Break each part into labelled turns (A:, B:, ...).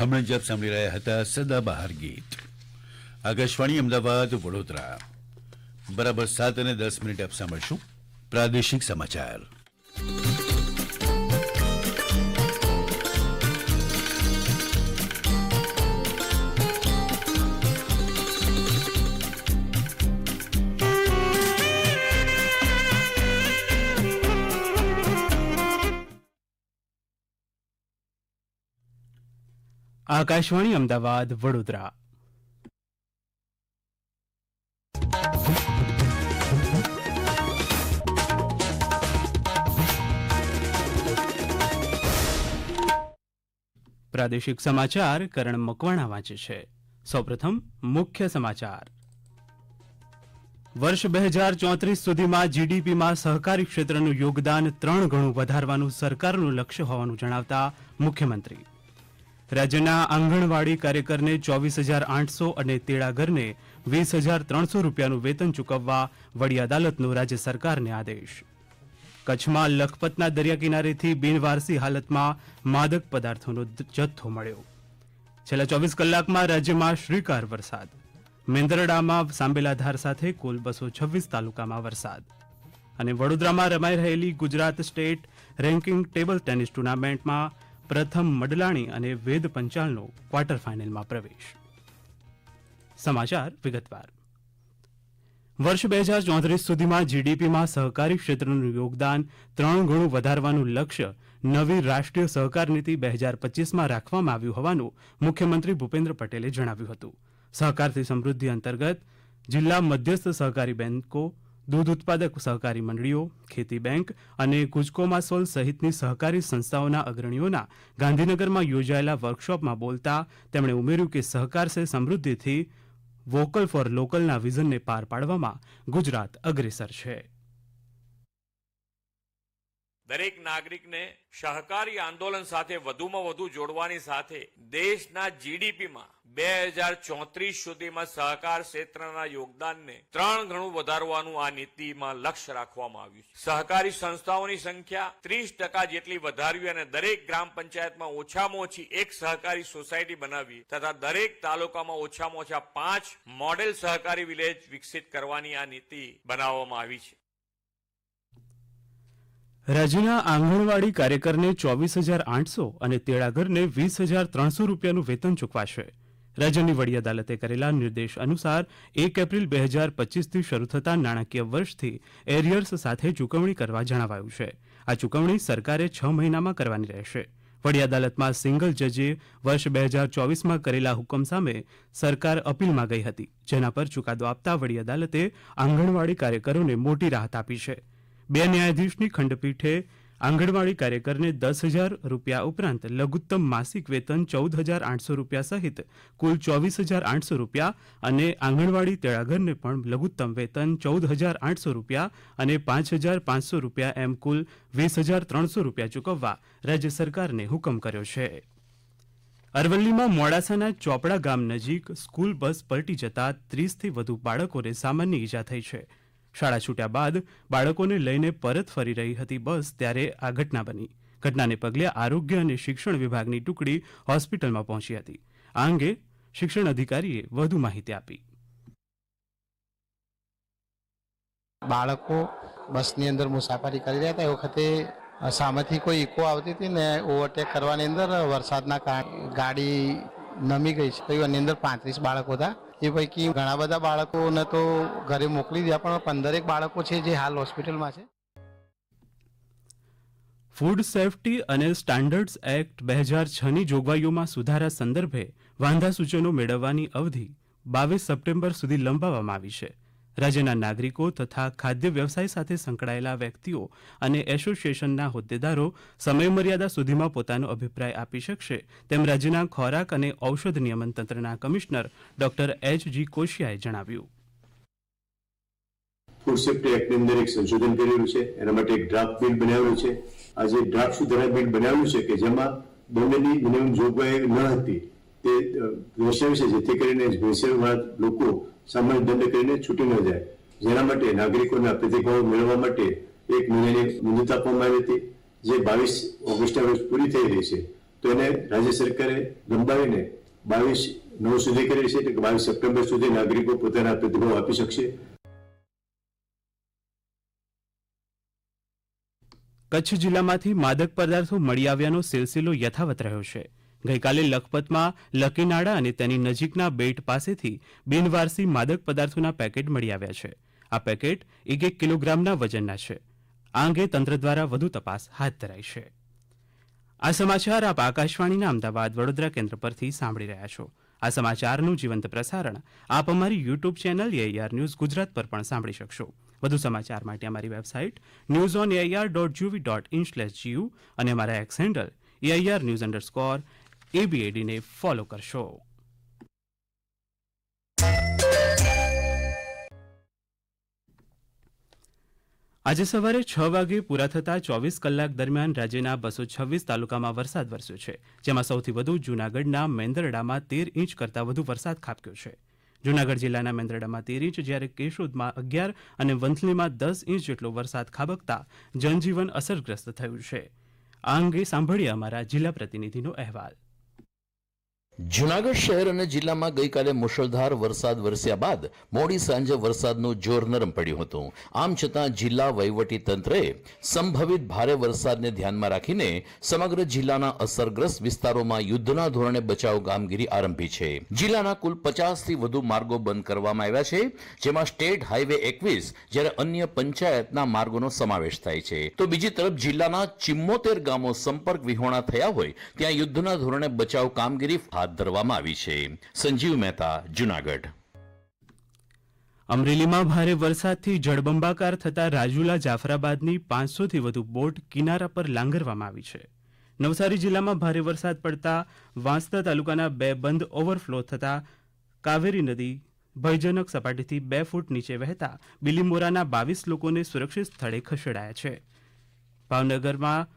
A: હમણાં જ આપ સાંભળી રહ્યા હતા સદાબહાર ગીત આકાશવાણી અમદાવાદ વડોદરા બરાબર સાત અને દસ મિનિટ આપ સાંભળશું પ્રાદેશિક સમાચાર આકાશવાણી અમદાવાદ વડોદરા પ્રાદેશિક સમાચાર કરણ મકવાણા વાંચે છે સૌપ્રથમ મુખ્ય સમાચાર વર્ષ બે હજાર ચોત્રીસ સુધીમાં જીડીપીમાં સહકારી ક્ષેત્રનું યોગદાન ત્રણ ગણું વધારવાનું સરકારનું લક્ષ્ય હોવાનું જણાવતા મુખ્યમંત્રી રાજ્યના આંગણવાડી કાર્યકરને ચોવીસ હજાર આઠસો અને તેડાગરને વીસ હજાર ત્રણસો રૂપિયાનું વેતન ચૂકવવા વડી અદાલતનો રાજ્ય સરકારને આદેશ કચ્છમાં લખપતના દરિયા કિનારેથી બિનવારસી હાલતમાં માદક પદાર્થોનો જથ્થો મળ્યો છેલ્લા ચોવીસ કલાકમાં રાજ્યમાં શ્રીકાર વરસાદ મેંદરડામાં સાંબેલાધાર સાથે કુલ બસો છવ્વીસ તાલુકામાં વરસાદ અને વડોદરામાં રમાઈ રહેલી Gujarat state ranking table tennis ટુર્નામેન્ટમાં પ્રથમ મડલાણી અને વેદ પંચાલનો ક્વાર્ટર ફાઇનલમાં પ્રવેશ સમાચાર વિગતવાર વર્ષ બે હજાર ચોત્રીસ સુધીમાં જીડીપીમાં સહકારી ક્ષેત્રનું યોગદાન ત્રણ ગણું વધારવાનું લક્ષ્ય નવી રાષ્ટ્રીય સહકાર નીતિ બે હજાર પચીસમાં રાખવામાં આવ્યું હોવાનું મુખ્યમંત્રી ભૂપેન્દ્ર પટેલે જણાવ્યું હતું સહકારથી સમૃદ્ધિ અંતર્ગત જિલ્લા મધ્યસ્થ સહકારી બેન્કો દૂધ ઉત્પાદક સહકારી મંડળીઓ ખેતી બેંક અને ગુજકોમાસોલ સહિતની સહકારી સંસ્થાઓના અગ્રણીઓના ગાંધીનગરમાં યોજાયેલા વર્કશોપમાં બોલતા તેમણે ઉમેર્યું કે સહકાર સે સમૃદ્ધિથી વોકલ ફોર લોકલના વિઝનને પાર પાડવામાં ગુજરાત અગ્રેસર છે
B: દરેક નાગરિકને સહકારી આંદોલન સાથે વધુમાં વધુ જોડવાની સાથે દેશના જીડીપીમાં બે હજાર ચોત્રીસ સુધીમાં સહકાર ક્ષેત્રના યોગદાનને ત્રણ ગણું વધારવાનું આ નીતિમાં લક્ષ્ય રાખવામાં આવ્યું છે સહકારી સંસ્થાઓની સંખ્યા ત્રીસ ટકા જેટલી વધારવી અને દરેક ગ્રામ પંચાયતમાં ઓછામાં ઓછી એક સહકારી સોસાયટી બનાવી તથા દરેક તાલુકામાં ઓછામાં ઓછા પાંચ મોડેલ સહકારી વિલેજ વિકસિત કરવાની આ નીતિ બનાવવામાં આવી છે
A: રાજ્યના આંગણવાડી કાર્યકરને ચોવીસ હજાર આઠસો અને તેડાગરને વીસ હજાર ત્રણસો રૂપિયાનું વેતન ચૂકવાશે રાજ્યની વડી અદાલતે કરેલા નિર્દેશ અનુસાર એક એપ્રિલ બે હજાર પચીસથી શરૂ થતા નાણાકીય વર્ષથી એરિયર્સ સાથે ચૂકવણી કરવા જણાવાયું છે આ ચૂકવણી સરકારે છ મહિનામાં કરવાની રહેશે વડી અદાલતમાં સિંગલ જજે વર્ષ બે હજાર ચોવીસમાં કરેલા હુકમ સામે સરકાર અપીલમાં ગઈ હતી જેના પર ચુકાદો આપતા વડી અદાલતે આંગણવાડી કાર્યકરોને મોટી રાહત આપી છે બે ન્યાયાધીશની ખંડપીઠે આંગણવાડી કાર્યકરને દસ હજાર રૂપિયા ઉપરાંત લઘુત્તમ માસિક વેતન ચૌદ હજાર આઠસો રૂપિયા સહિત કુલ ચોવીસ હજાર આઠસો રૂપિયા અને આંગણવાડી તેળાઘરને પણ લઘુત્તમ વેતન ચૌદ હજાર આઠસો રૂપિયા અને પાંચ હજાર પાંચસો રૂપિયા એમ કુલ વીસ હજાર ત્રણસો રૂપિયા ચૂકવવા રાજ્ય સરકારને હુકમ કર્યો છે અરવલ્લીમાં મોડાસાના ચોપડા ગામ નજીક સ્કૂલ બસ પલટી જતા ત્રીસથી વધુ બાળકોને સામાન્ય ઈજા થઈ છે શાળા છૂટ્યા બાદ બાળકોને લઈને પરત ફરી રહી હતી બસ ત્યારે આ ઘટના બની ઘટનાને પગલે આરોગ્ય અને શિક્ષણ વિભાગની ટુકડી હોસ્પિટલમાં પહોંચી હતી આ અંગે શિક્ષણ અધિકારીએ વધુ માહિતી આપી
C: બાળકો બસની અંદર મુસાફરી કરી રહ્યા હતા એ વખતે સામેથી કોઈ ઇકો આવતી હતી ને ઓવરટેક કરવાની અંદર વરસાદના કારણે ગાડી નમી ગઈ છે તો એની અંદર પાંત્રીસ બાળકો હતા એ પૈકી ઘણા બધા બાળકોને તો ઘરે મોકલી દીધા પણ પંદરેક બાળકો છે જે હાલ હોસ્પિટલમાં છે
A: ફૂડ સેફટી અને સ્ટાન્ડર્ડ્સ એક્ટ બે હજાર છની જોગવાઈઓમાં સુધારા સંદર્ભે વાંધા સૂચનો મેળવવાની અવધિ બાવીસ સપ્ટેમ્બર સુધી લંબાવવામાં આવી છે રાજ્યના નાગરિકો તથા ખાદ્ય વ્યવસાય સાથે સંકળાયેલા વ્યક્તિઓ અને એસોસિએશનના હોદ્દેદારો સમયમર્યાદા સુધીમાં પોતાનો અભિપ્રાય આપી શકશે તેમ રાજ્યના ખોરાક અને ઔષધ નિયમન તંત્રના કમિશનર ડોક્ટર એચ જી કોશિયાએ જણાવ્યું
D: ફૂડ સેફ્ટી એક્ટની અંદર એક સંશોધન કરેલું છે એના માટે એક ડ્રાફ્ટ બિલ બનાવેલું છે આ ડ્રાફ્ટ સુધારા બિલ બનાવ્યું છે કે જેમાં દંડની મિનિમમ જોગવાઈ ન હતી તે દર્શાવી છે જેથી કરીને ભેળસેળવાળા લોકો સામાન્ય બંધ કરીને છૂટી ન જાય જેના માટે નાગરિકોના પ્રતિભાવો મેળવવા માટે એક મહિનાની મુદત આપવામાં આવી હતી જે બાવીસ ઓગસ્ટના રોજ પૂરી થઈ રહી છે તો એને રાજ્ય સરકારે લંબાવીને બાવીસ નવ સુધી કરી છે એટલે કે બાવીસ સપ્ટેમ્બર સુધી નાગરિકો પોતાના પ્રતિભાવ આપી શકશે
A: કચ્છ જિલ્લામાંથી માદક પદાર્થો મળી આવ્યાનો સિલસિલો યથાવત રહ્યો છે ગઈકાલે લખપતમાં લકીનાળા અને તેની નજીકના બેટ પાસેથી બિનવારસી માદક પદાર્થોના પેકેટ મળી આવ્યા છે આ પેકેટ એક એક કિલોગ્રામના વજનના છે આ અંગે તંત્ર દ્વારા વધુ તપાસ હાથ ધરાઈ છે આ સમાચાર આપ આકાશવાણીના અમદાવાદ વડોદરા કેન્દ્ર પરથી સાંભળી રહ્યા છો આ સમાચારનું જીવંત પ્રસારણ આપ અમારી YouTube channel AIR news Gujarat પર પણ સાંભળી શકશો વધુ સમાચાર માટે અમારી website news on AIR dot GV dot in slash GU અને અમારા X handle AIR news underscore એબીએડીને ફોલો કરશો આજે સવારે છ વાગે પૂરા થતા ચોવીસ કલાક દરમિયાન રાજ્યના બસો છવ્વીસ તાલુકામાં વરસાદ વરસ્યો છે જેમાં સૌથી વધુ જૂનાગઢના મેંદરડામાં તેર ઇંચ કરતાં વધુ વરસાદ ખાબક્યો છે જૂનાગઢ જિલ્લાના મેંદરડામાં તેર ઇંચ જ્યારે કેશોદમાં અગિયાર અને વંથલીમાં દસ ઇંચ જેટલો વરસાદ ખાબકતા જનજીવન અસરગ્રસ્ત થયું છે આ અંગે સાંભળીએ અમારા જિલ્લા પ્રતિનિધિનો અહેવાલ
E: જુનાગઢ શહેર અને જિલ્લામાં ગઈકાલે મુશળધાર વરસાદ વરસ્યા બાદ મોડી સાંજે વરસાદનું જોર નરમ પડ્યું હતું આમ છતાં જિલ્લા વહીવટી સંભવિત ભારે વરસાદને ધ્યાનમાં રાખીને સમગ્ર જિલ્લાના અસરગ્રસ્ત વિસ્તારોમાં યુદ્ધના ધોરણે બચાવ કામગીરી આરંભી છે જિલ્લાના કુલ પચાસથી વધુ માર્ગો બંધ કરવામાં આવ્યા છે જેમાં સ્ટેટ હાઈવે એકવીસ જ્યારે અન્ય પંચાયતના માર્ગોનો સમાવેશ થાય છે તો બીજી તરફ જિલ્લાના ચિમ્મોતેર ગામો સંપર્ક વિહોણા થયા હોય ત્યાં યુદ્ધના ધોરણે બચાવ કામગીરી હાથ હાથ ધરવામાં આવી છે સંજીવ મહેતા જુનાગઢ
A: અમરેલીમાં ભારે વરસાદથી જળબંબાકાર થતા રાજુલા જાફરાબાદની પાંચસોથી વધુ બોટ કિનારા પર લાંગરવામાં આવી છે નવસારી જિલ્લામાં ભારે વરસાદ પડતા વાંસદા તાલુકાના બે બંધ ઓવરફ્લો થતા કાવેરી નદી ભયજનક સપાટીથી બે ફૂટ નીચે વહેતા બિલીમોરાના બાવીસ લોકોને સુરક્ષિત સ્થળે ખસેડાયા છે ભાવનગરમાં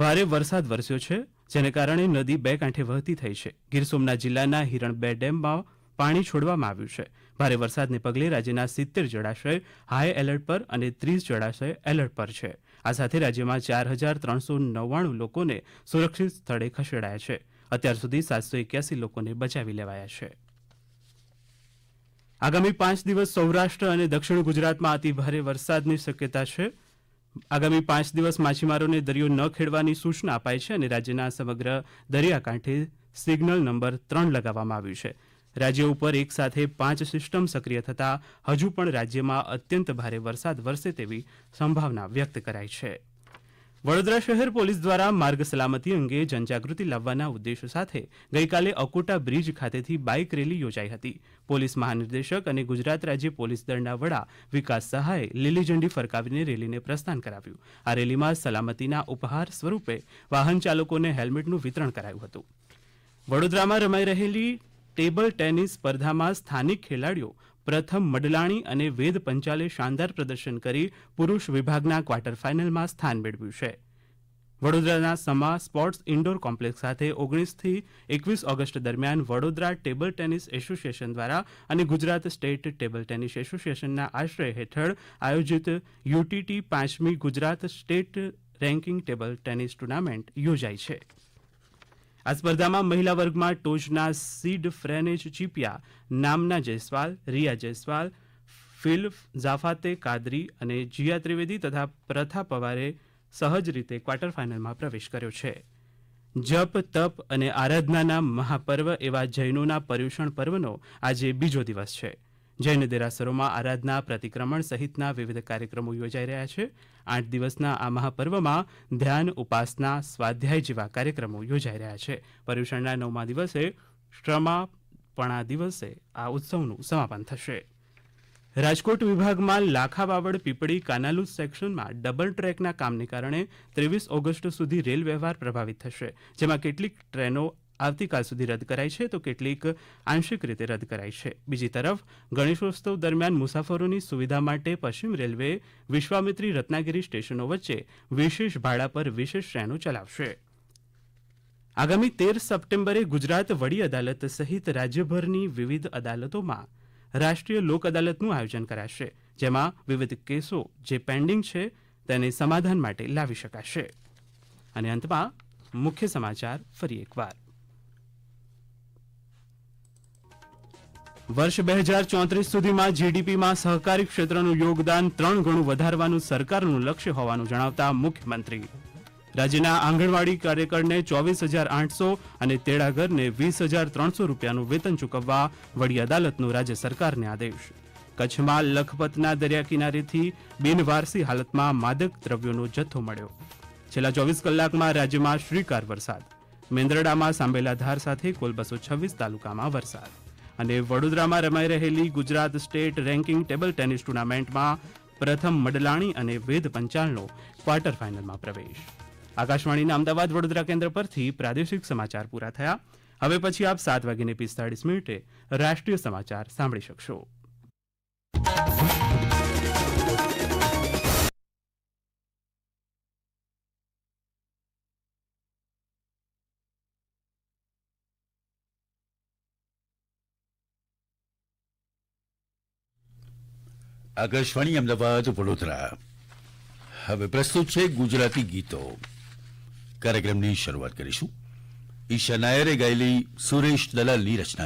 A: ભારે વરસાદ વરસ્યો છે જેને કારણે નદી બે કાંઠે વહેતી થઈ છે ગીર સોમનાથ જિલ્લાના હિરણ બે ડેમમાં પાણી છોડવામાં આવ્યું છે ભારે વરસાદને પગલે રાજ્યના સિત્તેર જળાશય હાઈ એલર્ટ પર અને ત્રીસ જળાશય એલર્ટ પર છે આ સાથે રાજ્યમાં ચાર હજાર ત્રણસો નવ્વાણું લોકોને સુરક્ષિત સ્થળે ખસેડાયા છે અત્યાર સુધી સાતસો એક્યાસી લોકોને બચાવી લેવાયા છે આગામી પાંચ દિવસ સૌરાષ્ટ્ર અને દક્ષિણ ગુજરાતમાં અતિ ભારે વરસાદની શક્યતા છે આગામી પાંચ દિવસ માછીમારોને દરિયો ન ખેડવાની સૂચના અપાઈ છે અને રાજ્યના સમગ્ર દરિયાકાંઠે સિગ્નલ નંબર ત્રણ લગાવવામાં આવ્યું છે રાજ્ય ઉપર એક સાથે પાંચ સિસ્ટમ સક્રિય થતાં હજુ પણ રાજ્યમાં અત્યંત ભારે વરસાદ વરસે તેવી સંભાવના વ્યક્ત કરાઈ છે વડોદરા શહેર પોલીસ દ્વારા માર્ગ સલામતી અંગે જનજાગૃતિ લાવવાના ઉદ્દેશ સાથે ગઈકાલે અકોટા બ્રિજ ખાતેથી બાઇક રેલી યોજાઈ હતી પોલીસ મહાનિર્દેશક અને ગુજરાત રાજ્ય પોલીસ દળના વડા વિકાસ સહાયે લીલી ઝંડી ફરકાવીને રેલીને પ્રસ્થાન કરાવ્યું આ રેલીમાં સલામતીના ઉપહાર સ્વરૂપે વાહન ચાલકોને હેલ્મેટનું વિતરણ કરાયું હતું વડોદરામાં રમાઈ રહેલી ટેબલ ટેનિસ સ્પર્ધામાં સ્થાનિક ખેલાડીઓ પ્રથમ મડલાણી અને વેદ પંચાલે શાનદાર પ્રદર્શન કરી પુરુષ વિભાગના ક્વાર્ટર ફાઇનલમાં સ્થાન મેળવ્યું છે વડોદરાના સમા સ્પોર્ટ્સ ઇન્ડોર કોમ્પ્લેક્સ સાથે ઓગણીસથી એકવીસ ઓગસ્ટ દરમિયાન વડોદરા ટેબલ ટેનિસ એસોસિએશન દ્વારા અને ગુજરાત સ્ટેટ ટેબલ ટેનિસ એસોસિએશનના આશ્રય હેઠળ આયોજિત યુટીટી પાંચમી Gujarat state ranking table tennis tournament યોજાઈ છે આ સ્પર્ધામાં મહિલા વર્ગમાં ટોચના સીડ ફ્રેનેજ ચીપિયા નામના જયસ્વાલ રિયા જયસ્વાલ ફિલ ઝાફાતે કાદરી અને જીયા ત્રિવેદી તથા પ્રથા પવારે સહજ રીતે ક્વાર્ટર ફાઇનલમાં પ્રવેશ કર્યો છે જપ તપ અને આરાધનાના મહાપર્વ એવા જૈનોના પર્યુષણ પર્વનો આજે બીજો દિવસ છે જૈન દેરાસરોમાં આરાધના પ્રતિક્રમણ સહિતના વિવિધ કાર્યક્રમો યોજાઈ રહ્યા છે આઠ દિવસના આ મહાપર્વમાં ધ્યાન ઉપાસના સ્વાધ્યાય જેવા કાર્યક્રમો યોજાઈ રહ્યા છે પર્યુષણના નવમા દિવસે શ્રમાપણા દિવસે આ ઉત્સવનું સમાપન થશે રાજકોટ વિભાગમાં લાખા વાવડ પીપળી કાનાલુ સેક્શનમાં ડબલ ટ્રેકના કામને કારણે ત્રેવીસ ઓગસ્ટ સુધી રેલ વ્યવહાર પ્રભાવિત થશે જેમાં કેટલીક ટ્રેનો આવતીકાલ સુધી રદ કરાઈ છે તો કેટલીક આંશિક રીતે રદ કરાઈ છે બીજી તરફ ગણેશોત્સવ દરમિયાન મુસાફરોની સુવિધા માટે પશ્ચિમ રેલવે વિશ્વામિત્રી રત્નાગીરી સ્ટેશનો વચ્ચે વિશેષ ભાડા પર વિશેષ ટ્રેનો ચલાવશે આગામી તેર સપ્ટેમ્બરે ગુજરાત વડી અદાલત સહિત રાજ્યભરની વિવિધ અદાલતોમાં રાષ્ટ્રીય લોક અદાલતનું આયોજન કરાશે જેમાં વિવિધ કેસો જે પેન્ડિંગ છે તેને સમાધાન માટે લાવી શકાશે અને અંતમાં મુખ્ય સમાચાર ફરી એકવાર વર્ષ બે હજાર ચોત્રીસ સુધીમાં જીડીપીમાં સહકારી ક્ષેત્રનું યોગદાન ત્રણ ગણું વધારવાનું સરકારનું લક્ષ્ય હોવાનું જણાવતા મુખ્યમંત્રી રાજ્યના આંગણવાડી કાર્યકરને ચોવીસ હજાર આઠસો અને તેડાગરને વીસ હજાર ત્રણસો રૂપિયાનું વેતન ચૂકવવા વડી અદાલતનો રાજ્ય સરકારને આદેશ કચ્છમાં લખપતના દરિયા કિનારેથી બિનવારસી હાલતમાં માદક દ્રવ્યોનો જથ્થો મળ્યો છેલ્લા ચોવીસ કલાકમાં રાજ્યમાં શ્રીકાર વરસાદ મેંદરડામાં સાંભેલા ધાર સાથે કુલ બસો છવ્વીસ તાલુકામાં વરસાદ અને વડોદરામાં રમાઈ રહેલી Gujarat state ranking table tennis ટુર્નામેન્ટમાં પ્રથમ મડલાણી અને વેદ પંચાલનો ક્વાર્ટર ફાઇનલમાં પ્રવેશ આકાશવાણીના અમદાવાદ વડોદરા કેન્દ્ર પરથી પ્રાદેશિક સમાચાર પૂરા થયા હવે પછી આપ સાત વાગીને પિસ્તાળીસ મિનિટે રાષ્ટ્રીય સમાચાર સાંભળી શકશો આકાશવાણી અમદાવાદ વડોદરા હવે પ્રસ્તુત છે ગુજરાતી ગીતો કાર્યક્રમની શરૂઆત કરીશું ઈશા નાયરે ગાયેલી સુરેશ દલાલની રચના